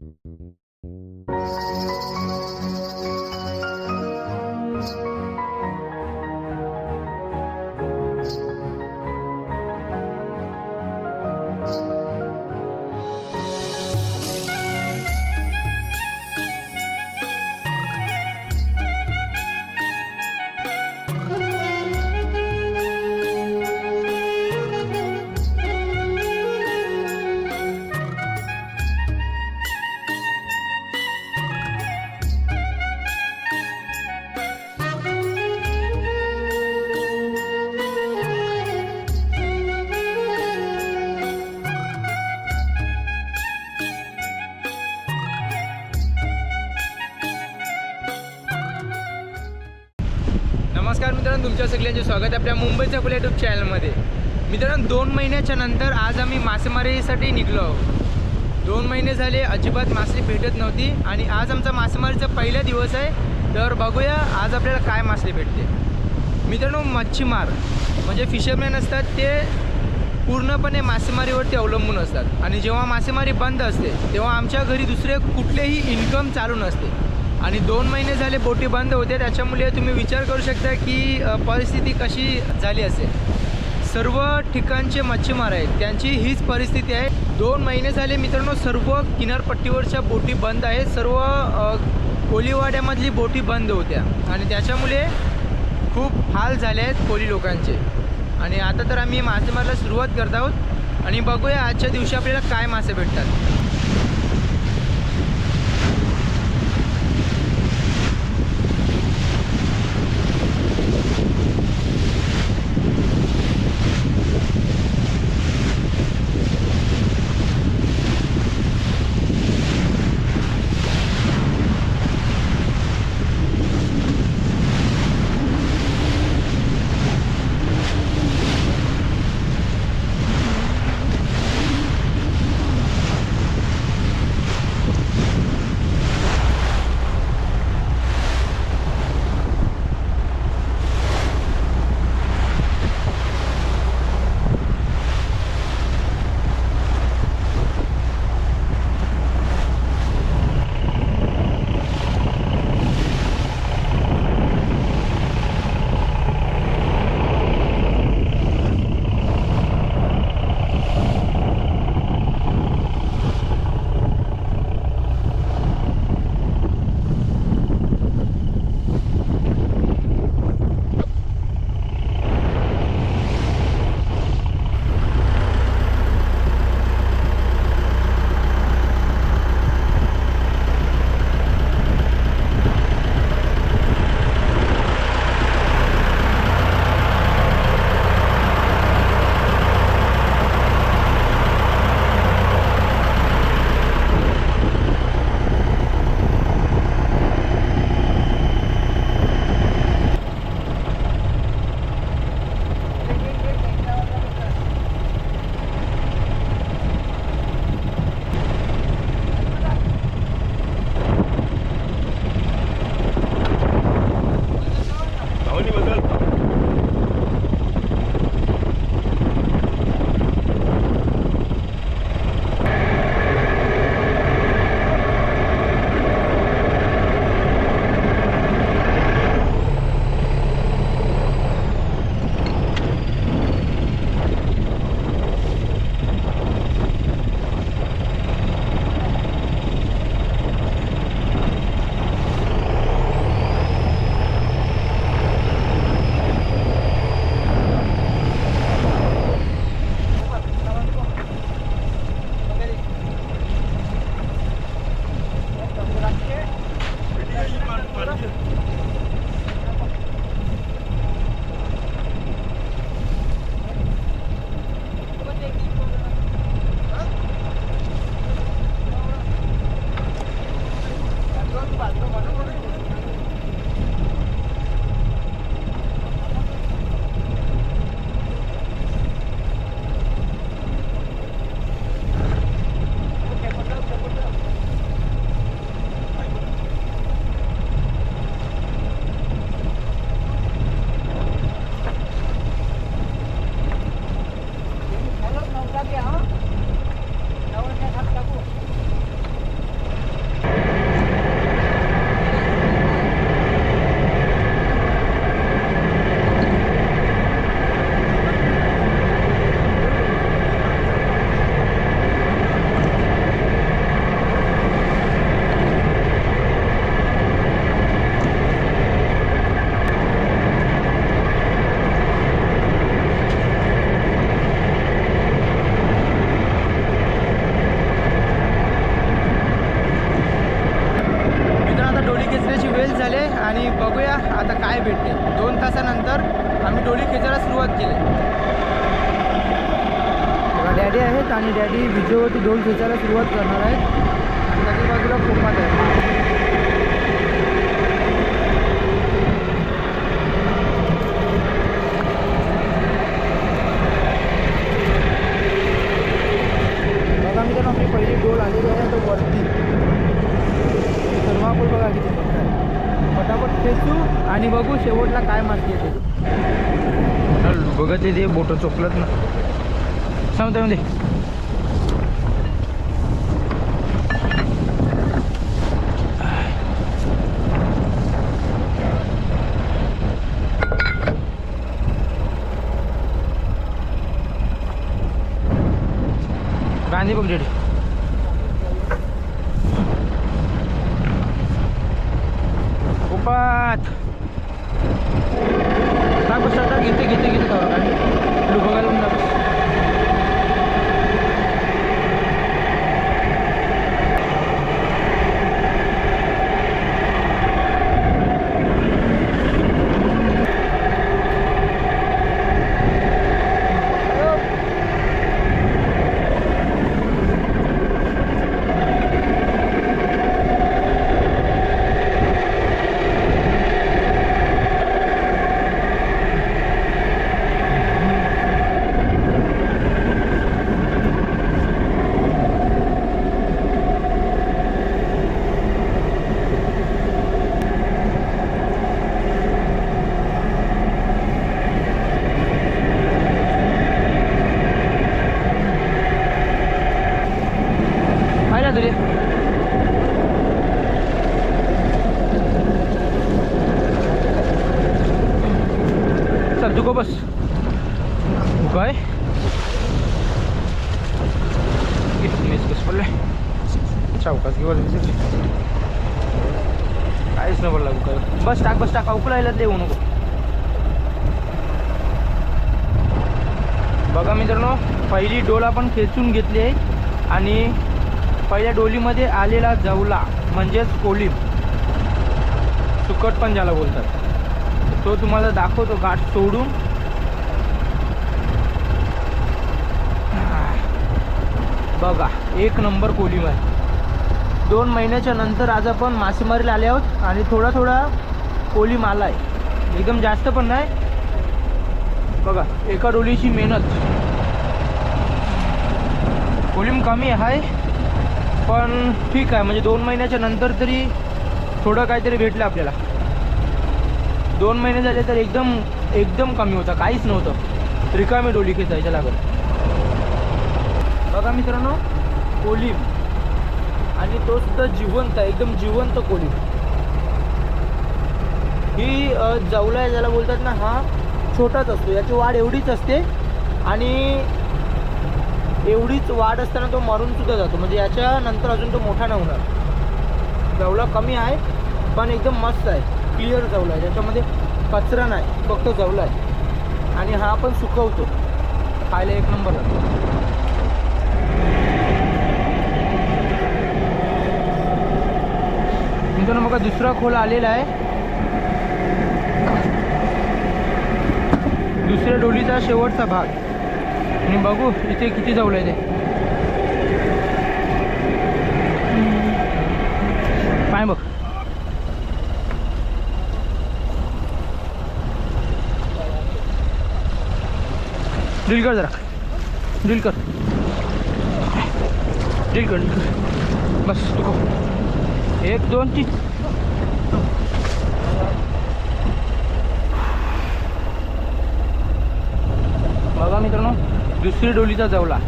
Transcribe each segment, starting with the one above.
नमस्कार मित्रांनो तुमच्या सगळ्यांचे स्वागत आपल्या मुंबईच्या खुल्या यूट्यूब चॅनलमध्ये मित्रांनो दोन महिन्याच्या नंतर आज आम्ही मासेमारीसाठी निघलो आहोत. दोन महिने झाले अजिबात मासे भेटत नव्हती आणि आज आमचा मासेमारीचा पहिला दिवस आहे. तर बघूया आज आपल्याला काय मासे भेटते मित्रांनो मच्छीमार म्हणजे फिशरमॅन असतात ते पूर्णपणे मासेमारीवरती अवलंबून असतात. आणि जेव्हा मासेमारी बंद असते तेव्हा आमच्या घरी दुसरे कुठलेही इन्कम चालू नसते. आणि दोन महिने झाले बोटी बंद होते त्याच्यामुळे तुम्ही विचार करू शकता की परिस्थिती कशी झाली असेल. सर्व ठिकाणचे मच्छीमार आहेत त्यांची हीच परिस्थिती आहे. दोन महिने झाले मित्रांनो सर्व किनारपट्टीवरच्या बोटी बंद आहेत सर्व कोलीवाड्यामधली बोटी बंद होत्या. आणि त्याच्यामुळे खूप हाल झाले आहेत कोली लोकांचे. आणि आता तर आम्ही मासेमारीला सुरुवात करत आहोत. आणि बघूया आजच्या दिवशी आपल्याला काय मासे भेटतात. डॅडी आहेत आणि डॅडी विजेवरती डोल खेचायला सुरुवात करणार आहेत. आणि त्याच्या बाजूला फोपात आहे बघा मी आपली पहिली डोल आलेली आहे तो वरती. थर्माकोल बघा किती मोठा आहे. खेचू आणि बघू शेवटला काय माती येते. बघत ते बोट चोकलत ना. सांगता म्हणजे गांधी बघ डेडी उपात टाक बस टाक घेते घेते घेते का आणि तू बघायला म्हणून टाक बस. पाहिला तुझे चल तू बस. काय मेस कस चौकास घेऊ काहीच नाही पडला काय बस टाक बस टाक. अवकुला ते येऊ नको. बघा मित्रांनो पहिली डोल आपण खेचून घेतली आहे आणि पहिल्या डोलीमध्ये आलेला जवला म्हणजेच कोलीम. सुकट पण ज्याला बोलतात. तो तुम्हाला दाखवतो घाट सोडून बघा एक नंबर कोलीम आहे दोन महिन्याच्या नंतर आज आपण मासेमारीला आले आहोत आणि थोडा थोडा कोली आला आहे एकदम जास्त पण नाही. बघा एका डोलीची मेहनत. कोलीम कमी आहे पण ठीक आहे. म्हणजे दोन महिन्याच्या नंतर तरी थोडं काहीतरी भेटलं आपल्याला. दोन महिने झाले तर एकदम एकदम कमी होता काहीच नव्हतं. रिकामी डोली खेचायच्या लागत. बघा मित्रांनो कोलीम. आणि तो सुद्धा जिवंत आहे एकदम जिवंत कोलीम. ही जावला जवला आहे ज्याला बोलतात ना हा छोटाच असतो याची वाढ एवढीच असते आणि एवढीच वाढ असताना तो मरून सुद्धा जातो म्हणजे याच्या नंतर अजून तो मोठा नाही होणार. जवला कमी आहे पण एकदम मस्त आहे. क्लिअर जवला आहे. त्याच्यामध्ये कचरा नाही फक्त जवला आहे. आणि हा पण सुकवतो. खायला एक नंबर लागतो मित्रांनो बघा दुसरा खोल आलेला आहे. दुसऱ्या डोलीचा शेवटचा भाग. आणि बघू इथे किती जवळ आहे ते पाय बघ ड्रिल कर जरा. ड्रिल कर. ड्रिल कर ड्रिल कर. बस तुको एक दोन तीन. बघा मित्रांनो दुसरी डोलीचा जवला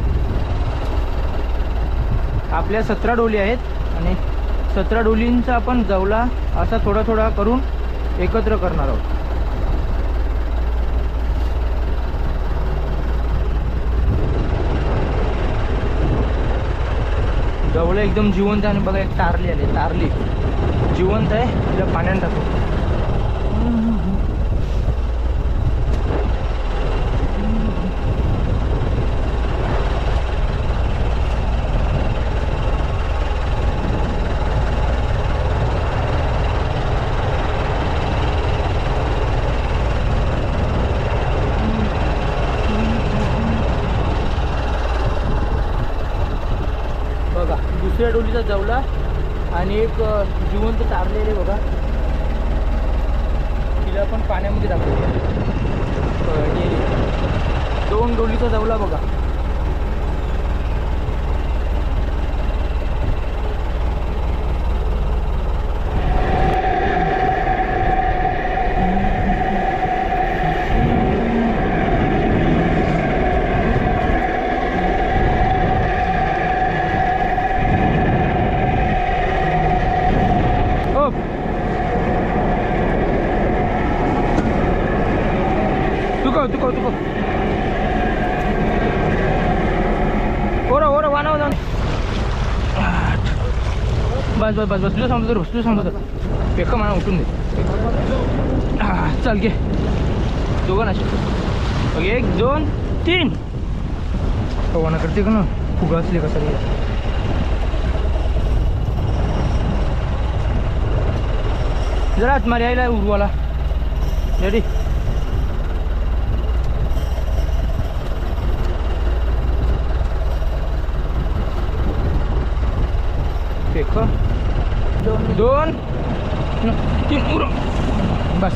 आपल्या सतरा डोली आहेत आणि सतरा डोलींचा आपण जवला असा थोडा थोडा करून एकत्र करणार आहोत. जवळ एकदम जिवंत आहे आणि बघा एक तारली आली तारली. जिवंत आहे तिला पाण्यात टाकू डोलीचा जवला आणि एक जिवंत तारलेले बघा. तिला पण पाण्यामध्ये टाकतो दोन डोलीचा जवला बघा हो तुको तुको तुको जाऊ जाऊ. बस बस बस बस. तुझं सांगतो तर बस तुझं सांगतो. तर पेक्का मला उठून दे. चल घे. दोघं नाशे एक दोन तीन. पवाना करते का ना? फुगासले का सगळे जरा आत मारी यायला उरवाला. रेडी दोन तीन उर बस.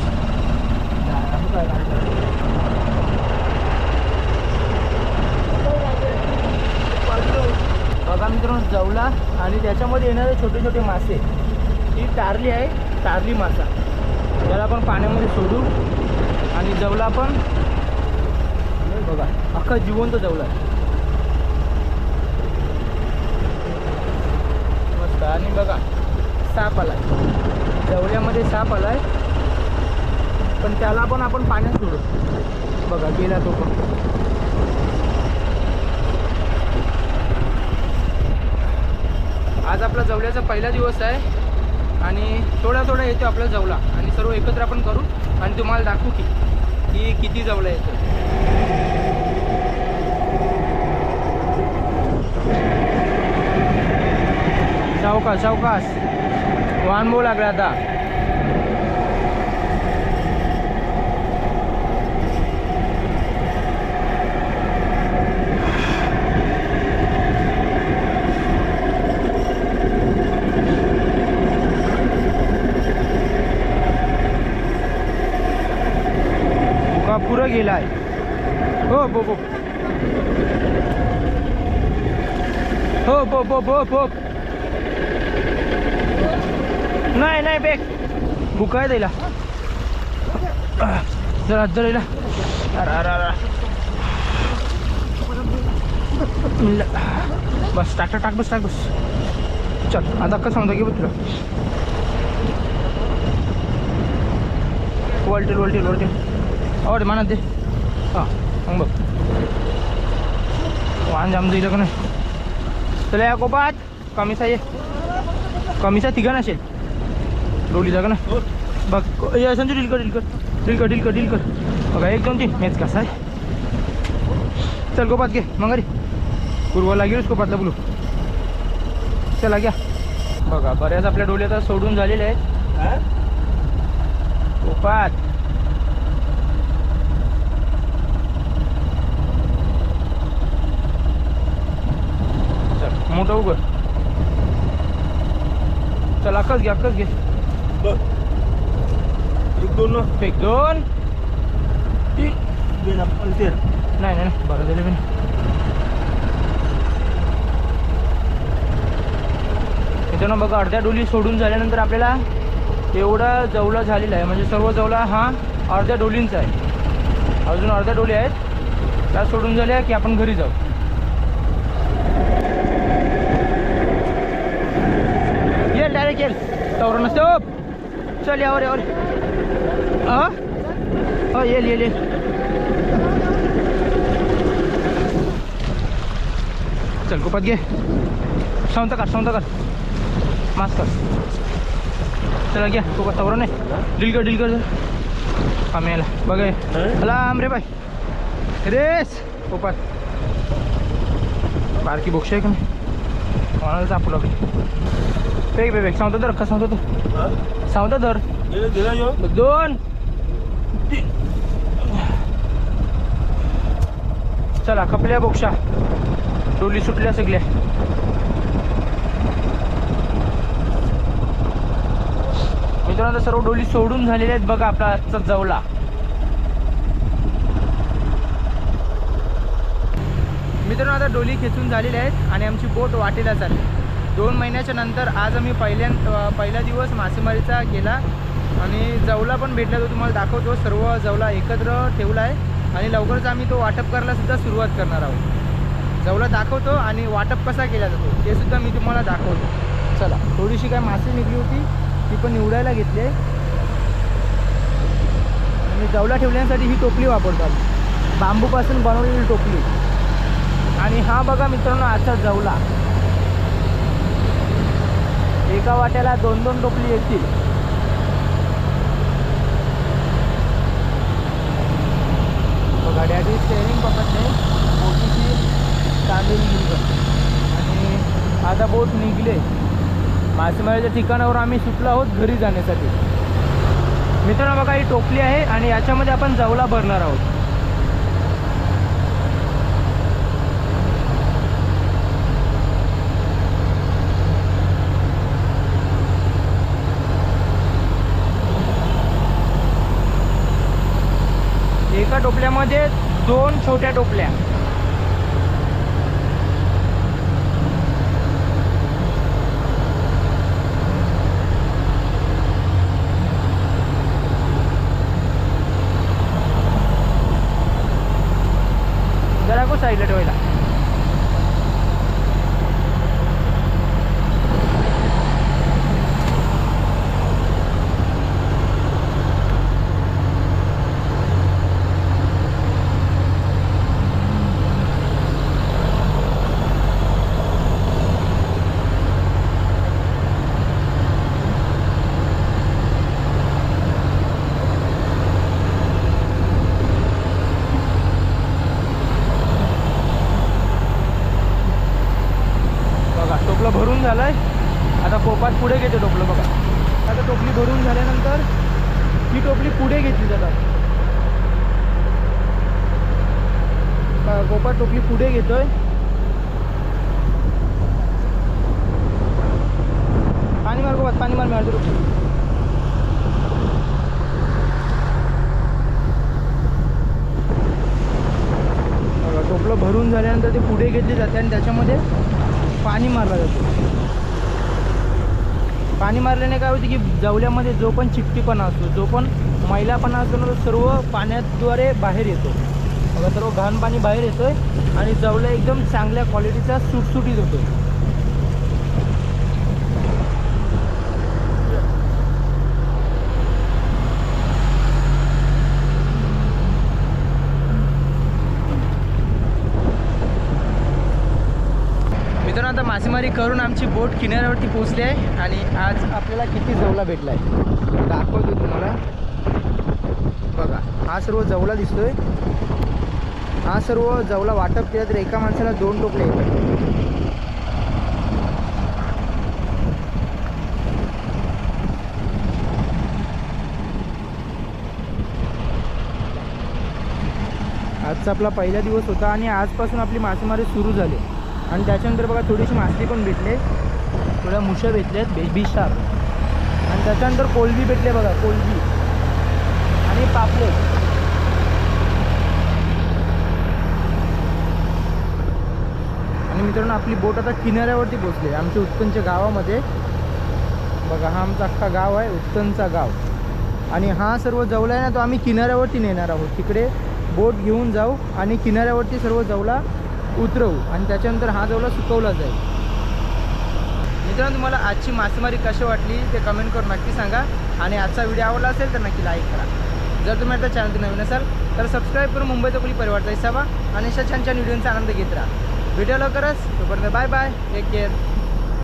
बघा मित्रांनो जवला आणि त्याच्यामध्ये येणारे छोटे छोटे मासे. ही तारली आहे तारली मासा. त्याला आपण पाण्यामध्ये सोडू. आणि जवला पण बघा अख्खा जिवंत जवला आहे. मस्त. आणि बघा साप आला आहे जवळ्यामध्ये साप आहे पण त्याला पण आपण पाण्यात सोडू. बघा गेला तो पण. आज आपला जवळ्याचा पहिला दिवस आहे. आणि थोडा थोडा येतो आपला जवला आणि सर्व एकत्र आपण करू. आणि तुम्हाला दाखवू की की किती जवला येतो सावकाश सावकाश वाहन बो लागला आता. का पुरं गेलाय. हो बो बो हो बो बो बो बो नाही नाही बेक भुकाय द्यायला जरा जरा अरे अरे अरे ल- बस टाक टाक टाक बस टाक बस चल आता का सांगतो की बघ तुला वळटेल वळटेल वळटेल आवड मानात दे हां मग बघ वाहन जाम दिलं का नाही चला या कोपात कमीसा ये कमीसा तिघा नसेल डोली जागा ना? बघ ये संजू डील कर डील कर. डील कर डील कर डील कर. बघा एक दोन तीन. मॅच कसा आहे? चल गोपात घे. मंगारी. पूर्वा लागेल गोपातला बोलू. चला घ्या. बघा बऱ्याच आपल्या डोले आता सोडून झालेले आहेत. गोपात चल मोठं उघड. चल अक्कच घे अक्कच घे. दोन एक दोन. तीन तेर नाही नाही नाही, बरं झालं मी मित्रांनो बघा अर्ध्या डोली सोडून झाल्यानंतर आपल्याला एवढा जवला झालेला आहे. म्हणजे सर्व जवला हा अर्ध्या डोलींचा आहे. अजून अर्ध्या डोली आहेत. त्या सोडून झाल्या की आपण घरी जाऊ. येईल डायरेक्ट येईल तवर नसते ओ चल यावर यावर. हा? हो येईल येईल येईल चल गोपात घे. शांत कर शांत कर. मास्क कर. चला घ्या. गोपात तवर नाही. डील कर डील कर. आम्ही याला बघ हे. चला आमरे बाय रेस. गोपात. बारकी बोक्ष आहे का नाही कोणाला चापू लागली? पेक पेक सांगतो तर का सांगतो तर सांगतो यो. दोन. चला खपल्या बोक्षा डोली सुटल्या सगळ्या. मित्रांनो सर्व डोली सोडून झालेल्या आहेत बघा आपला आजचा जवला. मित्रांनो आता डोली खेचून झालेल्या आहेत आणि आमची बोट वाटेला चालली. दोन महिन्याच्या नंतर आज आम्ही पहिल्या पहिला दिवस मासेमारीचा गेला आणि जवला पण भेटला तो तुम्हाला दाखवतो. सर्व जवला एकत्र ठेवला आहे. आणि लवकरच आम्ही तो वाटप करायला सुद्धा सुरुवात करणार आहोत. जवळ दाखवतो आणि वाटप कसा केला जातो ते सुद्धा मी तुम्हाला दाखवतो. चला थोडीशी काय मासे निघली होती ती पण निवडायला घेतली आहे. आणि जवला ठेवण्यासाठी ही टोपली वापरतात. बांबूपासून बनवलेली टोपली. आणि हा बघा मित्रांनो आजचा जवला एका वाट्याला दोन दोन टोपली येतील. गाड्याची स्टेअरिंग पकडते. बोटीची तांदूळ निघत आणि आता बोट निघले. मासेमारीच्या ठिकाणावर आम्ही सुटलो आहोत घरी जाण्यासाठी. मित्रांनो बघा ही टोपली आहे आणि याच्यामध्ये आपण जवला भरणार आहोत. एका टोपल्यामध्ये दोन छोट्या टोपल्या. जरा को साईडला ठेवायला बघा टोपलं भरून झालंय आता कोपात पुढे घेते टोपलं बघा आता टोपली भरून झाल्यानंतर ही टोपली पुढे घेतली जातात टोपा टोपली पुढे घेतोय. पाणी मार कोपात पाणी मार मिळालं टोपली टोपलं भरून झाल्यानंतर ते पुढे घेतली जाते आणि त्याच्यामध्ये पाणी मारलं जातं. पाणी मारल्याने काय होते की जवल्यामध्ये जो पण चिकटीपणा असतो जो पण मैलापणा असतो ना तो सर्व पाण्याद्वारे बाहेर येतो. बघा सर्व घाण पाणी बाहेर येतोय आणि जवळ एकदम चांगल्या क्वालिटीचा सुटसुटीत होतो मित्रांनो आता मासेमारी करून आमची बोट किनाऱ्यावरती पोहोचली आहे आणि आज आपल्याला किती जवला भेटला आहे दाखवतो तुम्हाला. बघा हा सर्व जवला दिसतोय. हा सर्व जवला वाटप केलं तर एका माणसाला दोन टोपले येतात. आजचा आपला पहिला दिवस होता आणि आजपासून आपली मासेमारी सुरू झाली. आणि त्याच्यानंतर बघा थोडीशी मासली पण भेटले. थोड्या मुशा भेटल्यात बेबी शार्क आणि त्याच्यानंतर कोलबी भेटले बघा कोलबी. आणि पापलेट आणि मित्रांनो आपली बोट आता किनाऱ्यावरती पोचली आमच्या उत्तनच्या गावामध्ये. बघा हा आमचा अख्खा गाव आहे उत्तनचा गाव. आणि हा सर्व जवला आहे ना तो आम्ही किनाऱ्यावरती नेणार आहोत. तिकडे बोट घेऊन जाऊ आणि किनाऱ्यावरती सर्व जवला उतरवू. आणि त्याच्यानंतर हा जवला सुकवला जाईल. मित्रांनो तुम्हाला आजची मासेमारी कशी वाटली ते कमेंट करून नक्की सांगा. आणि आजचा व्हिडिओ आवडला असेल तर नक्की लाईक करा. जर तुम्ही आता चॅनल नवीन असाल तर सबस्क्राईब करून मुंबईचा कुली परिवारचा हिस्सा आणि अशा छान छान व्हिडिओचा आनंद घेत राहा. व्हिडिओ लवकरच. तोपर्यंत बाय बाय टेक केअर